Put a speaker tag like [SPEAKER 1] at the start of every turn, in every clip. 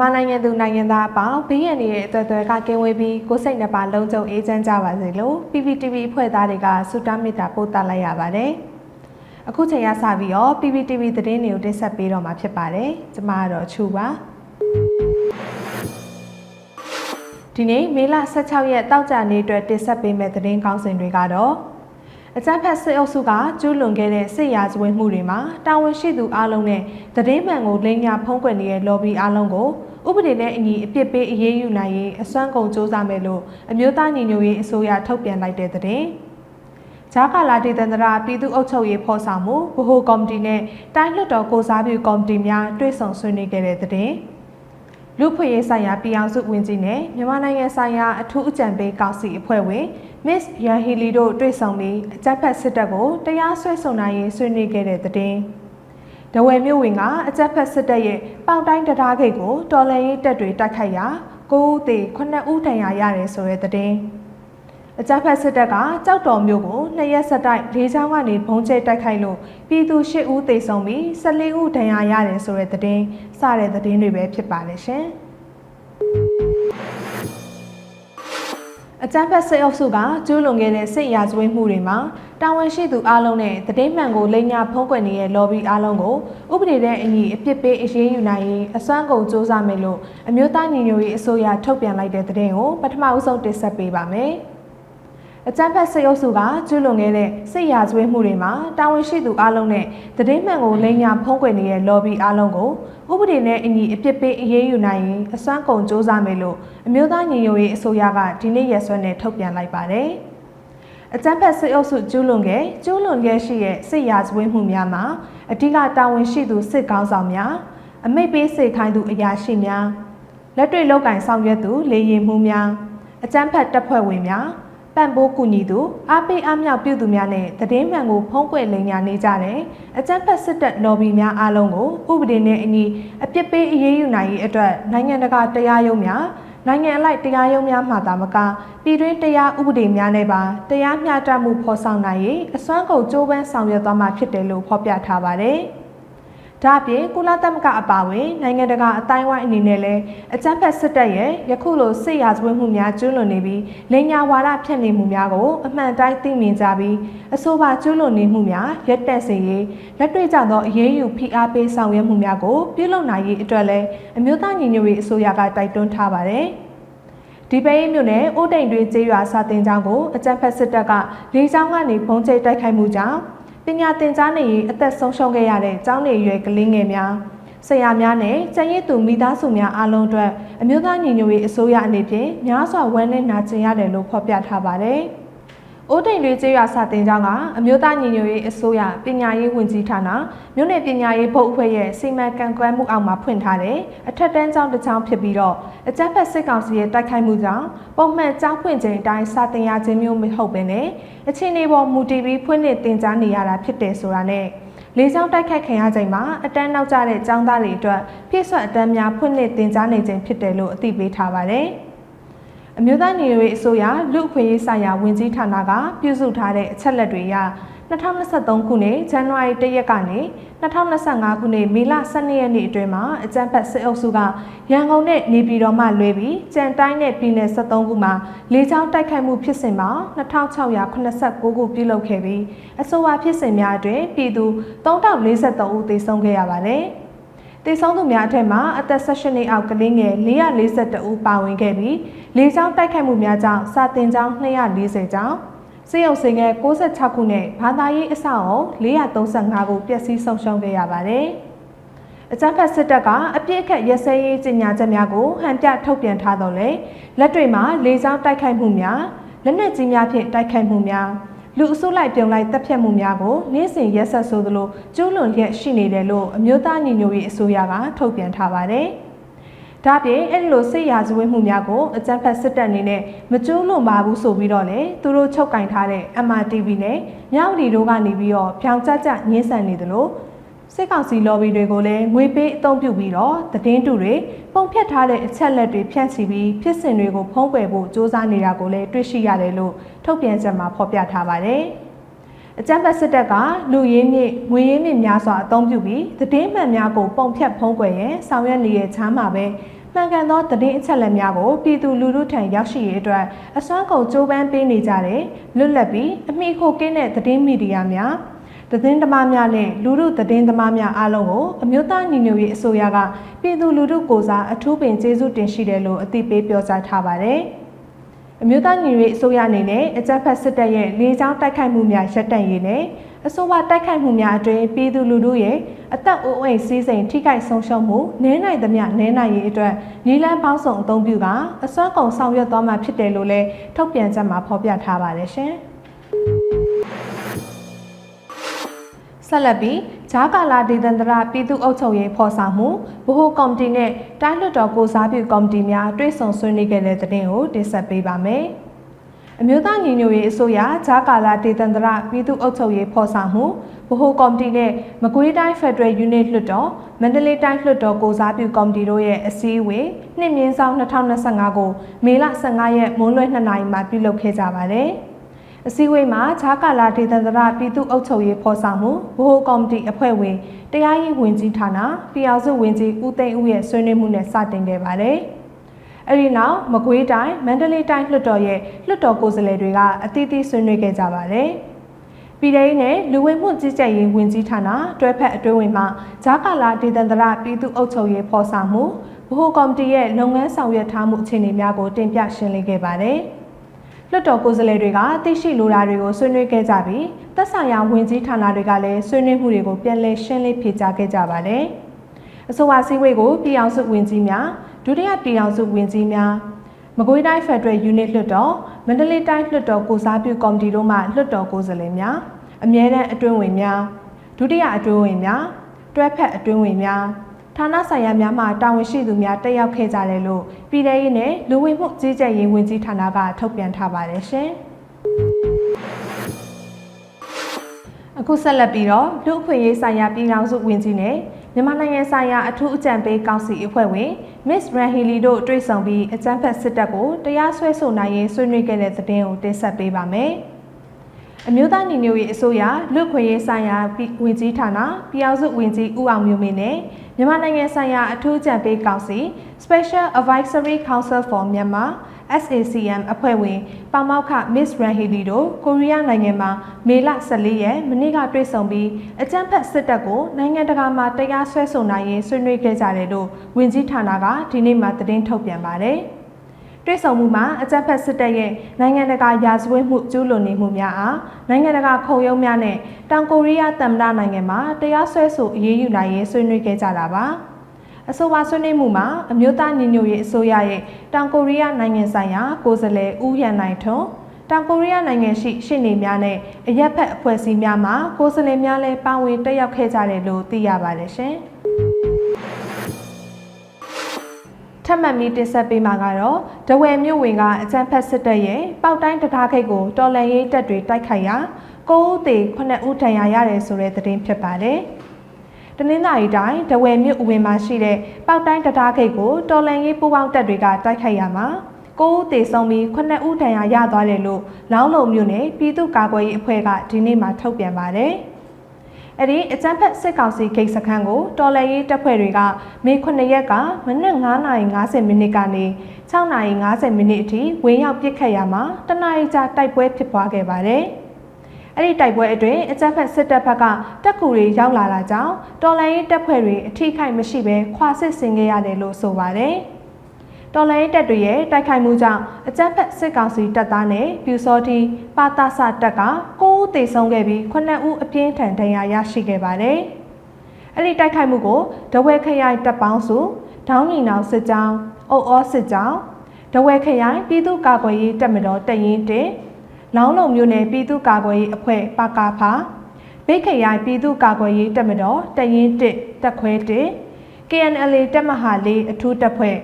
[SPEAKER 1] မြန်မာနိုင်ငံသူနိုင်ငံသားအပေါင်းဘေးရန်ရဲ့အသွက်သွဲကကင်းဝေးပြီးကိုယ်စိတ်နှပါလုံးကြုံအေးချမ်းကြပါစေလို့ PPTV အဖွဲ့သားတွေကဆုတောင်းမေတ္တာပို့သလိုက်ရပါတယ်။အခုချိန်ရစပြီးတော့ PPTV သတင်းတွေကိုတင်ဆက်ပေးတော့မှာဖြစ်ပါတယ်။ကျွန်မကတော့ချူပါ။ဒီနေ့မေလ16ရက်တောက်ကြနေ့အတွက်တင်ဆက်ပေးမယ့်သတင်းကောင်းစဉ်တွေကတော့အကြမ်းဖက်စစ်အုပ်စုကကျူးလွန်ခဲ့တဲ့စစ်ရာဇဝတ်မှုတွေမှာတာဝန်ရှိသူအလုံးနဲ့သတင်းမှန်ကိုလိမ်ညာဖုံးကွယ်နေတဲ့ lobby အလုံးကို ဥပဒေနဲ့အညီအပြစ်ပေးအရေးယူနိုင်ရေးအစွမ်းကုန်စ조사မယ်လို့အမျိုးသားညီညွတ်ရေးအစိုးရထုတ်ပြန်လိုက်တဲ့သတင်း။ဂျာကာလာဒေသန္တရပြည်သူ့အုပ်ချုပ်ရေးဖော်ဆောင်မှုဗဟိုကော်မတီနဲ့တိုင်းလွှတ်တော်ကိုစားပြုကော်မတီများတွဲဆောင်ဆွေးနွေးခဲ့တဲ့သတင်း။လူဖွေရေးဆိုင်ရာပြည်အောင်စုဝင်ကြီးနဲ့မြန်မာနိုင်ငံဆိုင်ရာအထူးအကြံပေးကောင်စီအဖွဲ့ဝင် Miss Yahili တို့တွေ့ဆုံပြီးအကြက်ဖက်စစ်တပ်ကိုတရားစွဲဆိုနိုင်ရေးဆွေးနွေးခဲ့တဲ့တဲ့။ ဒဝယ်မြို့ဝင်ကအကြက်ဖက်စစ်တပ်ရဲ့ပေါင်တိုင်းတရားဂိတ်ကိုတော်လန်ရေးတပ်တွေတိုက်ခိုက်ရာ9ဦးသေ9ဦးဒဏ်ရာရတယ်ဆိုတဲ့တဲ့။အကြက်ဖက်စစ်တပ်ကကြောက်တော်မြို့ကိုနှစ်ရက်ဆက်တိုက်လေးချောင်းကနေဘုံကျဲတိုက်ခိုက်လို့ပြည်သူ10ဦးသေဆုံးပြီး14ဦးဒဏ်ရာရတယ်ဆိုတဲ့တဲ့။စတဲ့တဲ့တွေပဲဖြစ်ပါလေရှင်။ အကြမ်းဖက်စစ်အုပ်စုကကျူးလွန်ခဲ့တဲ့စစ်ရာဇဝတ်မှုတွေမှာတာဝန်ရှိသူအလုံးနဲ့တတိမှန်ကိုလိမ်ညာဖုံးကွယ်နေတဲ့ lobby အလုံးကိုဥပဒေနဲ့အညီအပြစ်ပေးအရေးယူနိုင်ရေးအစွမ်းကုန်စ조사မယ်လို့အမျိုးသားညီညွတ်ရေးအစိုးရထုတ်ပြန်လိုက်တဲ့သတင်းကိုပထမအဆုံးတင်ဆက်ပေးပါမယ်။ အကြမ်းဖက်စစ်အုပ်စုကကျူးလွန်ခဲ့တဲ့စစ်ရာဇဝတ်မှုတွေမှာတာဝန်ရှိသူအလုံးနဲ့တည်င်းမှန်ကိုလိမ်ညာဖုံးကွယ်နေတဲ့ lobby အလုံးကိုဥပဒေနဲ့အညီအပြစ်ပေးအရေးယူနိုင်ရင်အစွမ်းကုန်စ조사မယ်လို့အမျိုးသားညီညွတ်ရေးအစိုးရကဒီနေ့ရက်စွဲနဲ့ထုတ်ပြန်လိုက်ပါတယ်။အကြမ်းဖက်စစ်အုပ်စုကျူးလွန်ခဲ့ကျူးလွန်ခဲ့ရှိတဲ့စစ်ရာဇဝတ်မှုများမှာအဓိကတာဝန်ရှိသူစစ်ကောင်းဆောင်များအမိတ်ပေးစေခိုင်းသူအရာရှိများလက်တွေ့လောက်ကင်ဆောင်ရွက်သူလေရင်မှုများအကြမ်းဖက်တပ်ဖွဲ့ဝင်များ ပံ့ပိုးကူညီသူအားပေးအားမြောက်ပြုသူများနဲ့သတင်းမှန်ကိုဖုံးကွယ်လိမ်ညာနေကြတဲ့အကြမ်းဖက်စစ်တပ် lobby များအားလုံးကိုဥပဒေနဲ့အညီအပြစ်ပေးအရေးယူနိုင်ရေးအတွက်နိုင်ငံတကာတရားရုံးများနိုင်ငံအလိုက်တရားရုံးများမှသာမကပြည်တွင်းတရားဥပဒေများနဲ့ပါတရားမျှတမှုဖော်ဆောင်နိုင်ရေးအစွမ်းကုန်ကြိုးပမ်းဆောင်ရွက်သွားမှာဖြစ်တယ်လို့ဖော်ပြထားပါတယ်။ ဒါအပြင်ကုလသမဂ္ဂအပါအဝင်နိုင်ငံတကာအတိုင်းဝိုင်းအနေနဲ့လည်းအကြမ်းဖက်စစ်တပ်ရဲ့ယခုလိုစစ်ရာဇဝတ်မှုများကျူးလွန်နေပြီးလိန်ညာဝါဒဖြန့်နေမှုများကိုအမှန်တိုင်းသိမြင်ကြပြီးအဆိုပါကျူးလွန်နေမှုများရပ်တန့်စေရေးလက်တွေ့ကျသောအရေးယူဖိအားပေးဆောင်ရွက်မှုများကိုပြုလုပ်နိုင်ရေးအတွက်လည်းအမျိုးသားညီညွတ်ရေးအစိုးရကတိုက်တွန်းထားပါတယ်။ဒီပဲရင်မြို့နယ်အိုးတိန်တွင်ကျေးရွာစာတင်ကျောင်းကိုအကြမ်းဖက်စစ်တပ်ကလေးချောင်းကနေပုံကျိတ်တိုက်ခိုက်မှုကြောင့် ပညာသင်ကြားနေရင်အသက်ဆုံးရှုံးခဲ့ရတဲ့ကျောင်းနေရွယ်ကလေးငယ်များဆရာများနဲ့ကျန်ရည်သူမိသားစုများအားလုံးအတွက်အမျိုးသားညီညွတ်ရေးအစိုးရအနေဖြင့်များစွာဝမ်းနည်းနာကျင်ရတယ်လို့ဖော်ပြထားပါတယ်။ အိုးတိန်တွေကျေးရွာစာတင်ကျောင်းကအမျိုးသားညီညွတ်ရေးအစိုးရပညာရေးဝန်ကြီးဌာနမြို့နယ်ပညာရေးဘုတ်အဖွဲ့ရဲ့စီမံကန့်ကွက်မှုအောက်မှာဖွင့်ထားတဲ့အထက်တန်းကျောင်းတစ်ကျောင်းဖြစ်ပြီးတော့အကြမ်းဖက်စစ်ကောင်စီရဲ့တိုက်ခိုက်မှုကြောင့်ပုံမှန်ကျောင်းဖွင့်ချိန်အတိုင်းစာတင်ရခြင်းမျိုးမဟုတ်ဘဲနဲ့အချင်းနေပေါ်မူတည်ပြီးဖွင့်လှစ်တင်ကြားနေရတာဖြစ်တယ်ဆိုတာနဲ့လေးချောင်းတိုက်ခိုက်ခံရချိန်မှာအတန်းနောက်ကျတဲ့ကျောင်းသားတွေအတွက်ပြည့်စွက်အတန်းများဖွင့်လှစ်တင်ကြားနေခြင်းဖြစ်တယ်လို့အသိပေးထားပါတယ်။ အမျိုးသားညီညွတ်ရေးအစိုးရလူ့အခွင့်အရေးဆိုင်ရာဝန်ကြီးဌာနကပြုစုထားတဲ့အချက်လက်တွေအရ2023ခုနှစ်ဇန်နဝါရီ1ရက်ကနေ2025ခုနှစ်မေလ12ရက်နေ့အတွင်းမှာအကြံဖက်စစ်အုပ်စုကရန်ကုန်နဲ့နေပြည်တော်မှလွဲပြီးကြံတိုင်းနဲ့ပြည်နယ်73ခုမှာလေကြောင်းတိုက်ခိုက်မှုဖြစ်စဉ်မှာ2689ခုပြုလုပ်ခဲ့ပြီးအဆိုပါဖြစ်စဉ်များအတွင်းပြည်သူ3043ဦးသေဆုံးခဲ့ရပါတယ်။ တေဆုံးသူများအထက်မှာအသက်16နှစ်အောက်ကလေးငယ်442ဦးပါဝင်ခဲ့ပြီးလေးချောင်းတိုက်ခိုက်မှုများကြောင့်စာတင်ကျောင်း240ကျောင်းစေယုံစင်ငယ်66ခုနဲ့ဘာသာရေးအဆောက်အုံ435ခုပျက်စီးဆုံးရှုံးခဲ့ရပါတယ်။အကြမ်းဖက်စစ်တပ်ကအပြစ်အခတ်ရစဲရေးကြေညာချက်များကိုဟန်ပြထုတ်ပြန်ထားတော့လေလက်တွေမှာလေးချောင်းတိုက်ခိုက်မှုများလက်နက်ကြီးများဖြင့်တိုက်ခိုက်မှုများ လူအစုလိုက်ပြုံလိုက်တပ်ဖြတ်မှုများကိုနေ့စဉ်ရက်ဆက်ဆိုသလိုကျူးလွန်လျက်ရှိနေတယ်လို့အမျိုးသားညီညွတ်ရေးအစိုးရကထုတ်ပြန်ထားပါတယ်။ဒါပြင်အဲ့လိုစစ်ရာဇဝတ်မှုများကိုအကြမ်းဖက်စစ်တပ်အနေနဲ့မကျူးလွန်ပါဘူးဆိုပြီးတော့လေသူတို့ချုပ်ကင်ထားတဲ့ MRTV နဲ့မြောက်ဒီတို့ကနေပြီးတော့ဖြောင်ကြကြညှင်းဆန်နေသလို စစ်ကောင်စီ lobby တွေကိုလည်းငွေပေးအသုံးပြုပြီးတော့သတင်းတူတွေပုံဖြတ်ထားတဲ့အချက်လက်တွေဖြန့်ချီပြီးဖြစ်စဉ်တွေကိုဖုံးကွယ်ဖို့စ조사နေတာကိုလည်းတွေ့ရှိရတယ်လို့ထုတ်ပြန်ချက်မှာဖော်ပြထားပါတယ်။အကြမ်းဖက်စစ်တပ်ကလူရင်းမြစ်ငွေရင်းမြစ်များစွာအသုံးပြုပြီးသတင်းမှန်များကိုပုံဖြတ်ဖုံးကွယ်ရန်ဆောင်ရွက်နေတဲ့ချားမှာပဲမှန်ကန်သောသတင်းအချက်အလက်များကိုပြည်သူလူထုထံရောက်ရှိရေးအတွက်အစွမ်းကုန်ကြိုးပမ်းပေးနေကြတဲ့လွတ်လပ်ပြီးအမိခိုကင်းတဲ့သတင်းမီဒီယာများ သတင်းသမားများနဲ့လူထုသတင်းသမားများအားလုံးကိုအမျိုးသားညီညွတ်ရေးအစိုးရကပြည်သူလူထုကိုစားအထူးပင်ကျေးဇူးတင်ရှိတယ်လို့အသိပေးပြောကြားထားပါတယ်။အမျိုးသားညီညွတ်ရေးအစိုးရအနေနဲ့အကြမ်းဖက်စစ်တပ်ရဲ့လေးချောင်းတိုက်ခိုက်မှုများရပ်တန့်ရေးနဲ့အဆိုပါတိုက်ခိုက်မှုများအတွင်းပြည်သူလူထုရဲ့အသက်အိုးအိမ်စီးစိမ်ထိခိုက်ဆုံးရှုံးမှုနည်းနိုင်သမျှနည်းနိုင်ရေးအတွက်နီလန်းပေါင်းစုံအသုံးပြုကအစွမ်းကုန်ဆောင်ရွက်သွားမှာဖြစ်တယ်လို့လည်းထုတ်ပြန်ချက်မှာဖော်ပြထားပါတယ်ရှင်။ ဆက်လက်ပြီးဂျာကာလာဒေသန္တရပြည်သူ့အုပ်ချုပ်ရေးဖော်ဆောင်မှုဗဟိုကော်မတီနဲ့တိုင်းလွှတ်တော်ကိုစားပြုကော်မတီများတွဲဆုံဆွေးနွေးခဲ့တဲ့သတင်းကိုတင်ဆက်ပေးပါမယ်။အမျိုးသားညီညွတ်ရေးအစိုးရဂျာကာလာဒေသန္တရပြည်သူ့အုပ်ချုပ်ရေးဖော်ဆောင်မှုဗဟိုကော်မတီနဲ့မကွေးတိုင်းဖက်ဒရယ်ယူနစ်လွှတ်တော်မန္တလေးတိုင်းလွှတ်တော်ကိုစားပြုကော်မတီတို့ရဲ့အစည်းအဝေးနှစ်မြင်းဆောင်2025ကိုမေလ15ရက်မွန်းလွဲ2နာရီမှာပြုလုပ်ခဲ့ကြပါတယ်။ အစည်းအဝေးမှာဂျာကာလာဒေသန္တရပြည်သူ့အုပ်ချုပ်ရေးဖော်ဆောင်မှုဗဟိုကော်မတီအဖွဲ့ဝင်တရားရေးဝန်ကြီးဌာနပြည်အောင်စုဝန်ကြီးဦးသိန်းဦးရဲ့ဆွေးနွေးမှုနဲ့စတင်ခဲ့ပါတယ်။အဲဒီနောက်မကွေးတိုင်းမန္တလေးတိုင်းလွှတ်တော်ရဲ့လွှတ်တော်ကိုယ်စားလှယ်တွေကအသီးသီးဆွေးနွေးခဲ့ကြပါတယ်။ပြည်ထောင်နဲ့လူဝင်မှုကြီးကြပ်ရေးဝန်ကြီးဌာနတွဲဖက်အတွင်းဝင်မှဂျာကာလာဒေသန္တရပြည်သူ့အုပ်ချုပ်ရေးဖော်ဆောင်မှုဗဟိုကော်မတီရဲ့လုပ်ငန်းဆောင်ရွက်ထားမှုအခြေအနေများကိုတင်ပြရှင်းလင်းခဲ့ပါတယ်။ လွှတ်တော်ကိုယ်စားလှယ်တွေကသိရှိလိုတာတွေကိုဆွေးနွေးခဲ့ကြပြီးသက်ဆိုင်ရာဝန်ကြီးဌာနတွေကလည်းဆွေးနွေးမှုတွေကိုပြန်လည်ရှင်းလင်းဖြေကြားခဲ့ကြပါတယ်။အဆိုပါစည်းဝေးကိုပြည်အောင်စုဝန်ကြီးများဒုတိယပြည်အောင်စုဝန်ကြီးများမကွေးတိုင်းဖက်ဒရယ်ယူနစ်လွှတ်တော်မန္တလေးတိုင်းလွှတ်တော်ကိုစားပြုကော်မတီတို့မှလွှတ်တော်ကိုယ်စားလှယ်များအမြဲတမ်းအတွင်းဝင်များဒုတိယအတွင်းဝင်များတွဲဖက်အတွင်းဝင်များ ဌာနဆိုင်ရာများမှတာဝန်ရှိသူများတက်ရောက်ခဲ့ကြတယ်လို့ပြည်ထောင်ရေးနဲ့လူဝင်မှုကြီးကြပ်ရေးဝန်ကြီးဌာနကထုတ်ပြန်ထားပါတယ်ရှင်အခုဆက်လက်ပြီးတော့လူအခွင့်အရေးဆိုင်ရာပြည်ထောင်စုဝန်ကြီးနဲ့မြန်မာနိုင်ငံဆိုင်ရာအထူးအကြံပေးကောင်စီအဖွဲ့ဝင် Miss Ranhili တို့တွေ့ဆုံပြီးအကြမ်းဖက်စစ်တပ်ကိုတရားစွဲဆိုနိုင်ရေးဆွေးနွေးခဲ့တဲ့သတင်းကိုတင်ဆက်ပေးပါမယ်။ အမျိုးသားညီညွတ်ရေးအစိုးရလူ့ခွင့်ရေးဆိုင်ရာဝန်ကြီးဌာနပြည်အောင်စုဝန်ကြီးဦးအောင်မျိုးမင်းနဲ့မြန်မာနိုင်ငံဆိုင်ရာအထူးအကြံပေးကောင်စီ Special Advisory Council for Myanmar SACM အဖွဲ့ဝင်ပေါမောက်ခ Miss Ranhili တို့ကိုရီးယားနိုင်ငံမှာမေလ14ရက်မနေ့ကတွေ့ဆုံပြီးအကြမ်းဖက်စစ်တပ်ကိုနိုင်ငံတကာမှာတရားစွဲဆိုနိုင်ရေးဆွေးနွေးခဲ့ကြတယ်လို့ဝန်ကြီးဌာနကဒီနေ့မှသတင်းထုတ်ပြန်ပါတယ်။ တွေ့ဆုံမှုမှာအကြမ်းဖက်စစ်တပ်ရဲ့နိုင်ငံတကာရာဇဝတ်မှုကျူးလွန်နေမှုများအားနိုင်ငံတကာခုံရုံးများနဲ့တောင်ကိုရီးယားသမ္မတနိုင်ငံမှာတရားစွဲဆိုအရေးယူနိုင်ရေးဆွေးနွေးခဲ့ကြတာပါ။အဆိုပါဆွေးနွေးမှုမှာအမျိုးသားညီညွတ်ရေးအစိုးရရဲ့တောင်ကိုရီးယားနိုင်ငံဆိုင်ရာကိုယ်စားလှယ်ဦးရန်နိုင်ထွန်းတောင်ကိုရီးယားနိုင်ငံရှိရှစ်နေများနဲ့အရက်ဖက်အဖွဲ့အစည်းများမှာကိုယ်စားလှယ်များလည်းပါဝင်တက်ရောက်ခဲ့ကြတယ်လို့သိရပါတယ်ရှင်။ ထပ်မံပြီးတင်ဆက်ပေးမှာကတော့ဒဝယ်မြို့ဝင်ကအကြံဖက်စစ်တပ်ရဲ့ပေါက်တိုင်းတရားခိတ်ကိုတော်လန်ရေးတပ်တွေတိုက်ခိုက်ရာ၉ဦးသေ9ဦးဒဏ်ရာရတယ်ဆိုတဲ့သတင်းဖြစ်ပါတယ်။တနင်္သာရီတိုင်းဒဝယ်မြို့အဝင်မှာရှိတဲ့ပေါက်တိုင်းတရားခိတ်ကိုတော်လန်ရေးပူးပေါင်းတပ်တွေကတိုက်ခိုက်ရမှာ9ဦးသေဆုံးပြီး9ဦးဒဏ်ရာရသွားတယ်လို့လောင်းလုံမြို့နယ်ပြည်သူ့ကာကွယ်ရေးအဖွဲ့ကဒီနေ့မှထုတ်ပြန်ပါတယ်။ အဲ့ဒီအကြမ်းဖက်စစ်ကောင်စီဂိတ်စခန်းကိုတော်လန်ရေးတပ်ဖွဲ့တွေကမေ9ရက်ကမနက်9:50မိနစ်ကနေ6:50မိနစ်အထိဝင်းရောက်ပစ်ခတ်ရမှာတနအီကြာတိုက်ပွဲဖြစ်ပွားခဲ့ပါတယ်။အဲ့ဒီတိုက်ပွဲအတွင်းအကြမ်းဖက်စစ်တပ်ဘက်ကတပ်ကူတွေရောက်လာတာကြောင့်တော်လိုင်းရေးတပ်ဖွဲ့တွေအထိခိုက်မရှိဘဲခွာစစ်ဆင်ခဲ့ရတယ်လို့ဆိုပါတယ်။ တော်လိုင်းရေးတပ်တွေရဲ့တိုက်ခိုက်မှုကြောင့်အကြမ်းဖက်စစ်ကောင်စီတပ်သားနဲ့ပြူစောတီပါတာဆတပ်က9ဦးသေဆုံးခဲ့ပြီး9ဦးအပြင်းထန်ဒဏ်ရာရရှိခဲ့ပါတယ်။အဲ့ဒီတိုက်ခိုက်မှုကိုဒဝဲခရိုင်တပ်ပေါင်းစုဒေါင်းညီနောင်စစ်ကြောင်းအုပ်အောစစ်ကြောင်းဒဝဲခရိုင်ပြည်သူ့ကာကွယ်ရေးတပ်မတော်တရင်တင်လောင်းလုံမြို့နယ်ပြည်သူ့ကာကွယ်ရေးအဖွဲ့ပကာဖာဘိတ်ခရိုင်ပြည်သူ့ကာကွယ်ရေးတပ်မတော်တရင်1တက်ခွဲ1 KNL တပ်မဟာ၄အထူးတပ်ဖွဲ့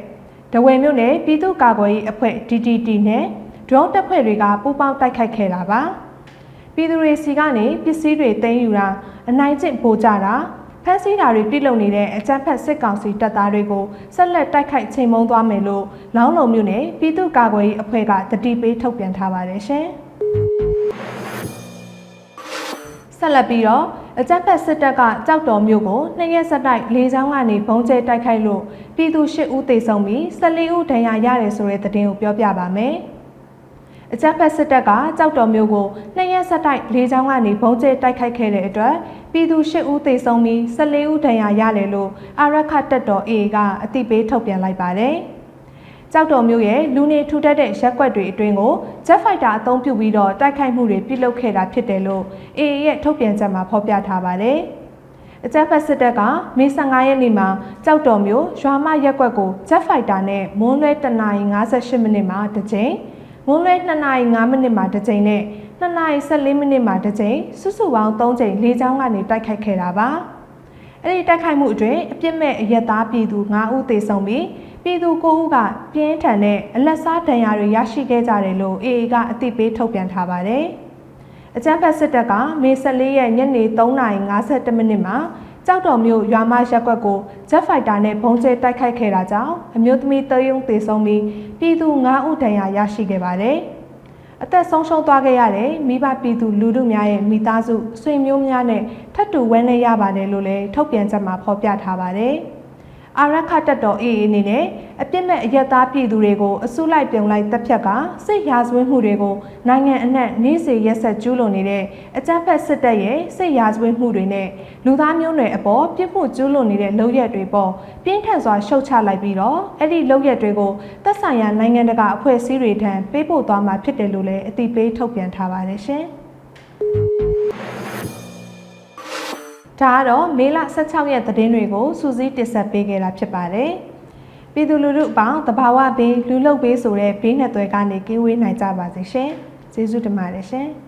[SPEAKER 1] ဒဝယ်မြို့နယ်ပြည်သူ့ကာကွယ်ရေးအဖွဲ့ DTT နဲ့ drone တပ်ဖွဲ့တွေကပူးပေါင်းတိုက်ခိုက်ခဲ့တာပါပြည်သူတွေစီကနေပစ္စည်းတွေသိမ်းယူတာအနိုင်ကျင့်ပို့ကြတာဖမ်းဆီးတာတွေပြုလုပ်နေတဲ့အကြမ်းဖက်စစ်ကောင်စီတပ်သားတွေကိုဆက်လက်တိုက်ခိုက်ချိန်မုံသွားမယ်လို့လောင်းလုံမြို့နယ်ပြည်သူ့ကာကွယ်ရေးအဖွဲ့ကတတိပေးထုတ်ပြန်ထားပါတယ်ရှင်။ဆက်လက်ပြီးတော့ အကြမ်းဖက်စစ်တပ်ကကြောက်တော်မျိုးကိုနှစ်ရက်ဆက်တိုက်လေကြောင်းကနေဘုံကျဲတိုက်ခိုက်လို့ပြည်သူ၈ဦးသေဆုံးပြီး14ဦးဒဏ်ရာရတယ်ဆိုတဲ့သတင်းကိုပြောပြပါမယ်။အကြမ်းဖက်စစ်တပ်ကကြောက်တော်မျိုးကိုနှစ်ရက်ဆက်တိုက်လေကြောင်းကနေဘုံကျဲတိုက်ခိုက်ခဲ့တဲ့အတွက်ပြည်သူ၈ဦးသေဆုံးပြီး14ဦးဒဏ်ရာရတယ်လို့အာရခတပ်တော် AA ကအသိပေးထုတ်ပြန်လိုက်ပါတယ်။ ကြောက်တော်မျိုးရဲ့လူနေထူထပ်တဲ့ရက်ကွက်တွေအတွင်းကို Jet Fighter အသုံးပြုပြီးတော့တိုက်ခိုက်မှုတွေပြုလုပ်ခဲ့တာဖြစ်တယ်လို့ AA ရဲ့ထုတ်ပြန်ချက်မှာဖော်ပြထားပါတယ်။အကြမ်းဖက်စစ်တပ်ကမေ15ရက်နေ့မှာကြောက်တော်မျိုးရွာမရက်ကွက်ကို Jet Fighter နဲ့မွန်းလွဲ1:58မိနစ်မှာတစ်ကြိမ်မွန်းလွဲ2:05မိနစ်မှာတစ်ကြိမ်နဲ့2:14မိနစ်မှာတစ်ကြိမ်စုစုပေါင်း3ကြိမ်လေကြောင်းကနေတိုက်ခိုက်ခဲ့တာပါ။အဲ့ဒီတိုက်ခိုက်မှုအတွင်းအပြစ်မဲ့အရက်သားပြည်သူ9ဦးသေဆုံးပြီး ပြည်သူ9ဦးကပြင်းထန်တဲ့အလက်စားဒဏ်ရာတွေရရှိခဲ့ကြတယ်လို့ AA ကအသိပေးထုတ်ပြန်ထားပါတယ်။အကြမ်းဖက်စစ်တပ်ကမေ14ရက်ညနေ3:52မိနစ်မှာကြောက်တော်မျိုးရွာမရက်ကွက်ကို Jet Fighter နဲ့ဘုံကျဲတိုက်ခိုက်ခဲ့တာကြောင့်အမျိုးသမီးတယုံသေဆုံးပြီးပြည်သူ9ဦးဒဏ်ရာရရှိခဲ့ပါတယ်။အသက်ဆုံးရှုံးသွားခဲ့ရတဲ့မိဘပြည်သူလူထုများရဲ့မိသားစုဆွေမျိုးများနဲ့ထပ်တူဝမ်းနည်းရပါတယ်လို့လည်းထုတ်ပြန်ချက်မှာဖော်ပြထားပါတယ်။ အာရခတက်တော် AA အနေနဲ့အပြစ်မဲ့အရက်သားပြည်သူတွေကိုအစုလိုက်ပြုံလိုက်တပ်ဖြတ်ကစစ်ရာဇဝတ်မှုတွေကိုနိုင်ငံအနှံ့နေ့စဉ်ရက်ဆက်ကျူးလွန်နေတဲ့အကြမ်းဖက်စစ်တပ်ရဲ့စစ်ရာဇဝတ်မှုတွေနဲ့လူသားမျိုးနွယ်အပေါ်ပြစ်မှုကျူးလွန်နေတဲ့လုပ်ရက်တွေပေါ်ပြင်းထန်စွာရှုတ်ချလိုက်ပြီးတော့အဲ့ဒီလုပ်ရက်တွေကိုသက်ဆိုင်ရာနိုင်ငံတကာအဖွဲ့အစည်းတွေထံပေးပို့သွားမှာဖြစ်တယ်လို့လည်းအသိပေးထုတ်ပြန်ထားပါတယ်ရှင်။ ဒါကတော့မေလ16ရက်သတင်းတွေကိုစူးစီးတင်ဆက်ပေးခဲ့တာဖြစ်ပါတယ်။ပြည်သူလူထုအပေါင်းတဘာဝဘေးလူလုတ်ဘေးဆိုတဲ့ဘေးနဲ့သွဲကနေကင်းဝေးနိုင်ကြပါစေရှင်။ကျေးဇူးတင်ပါတယ်ရှင်။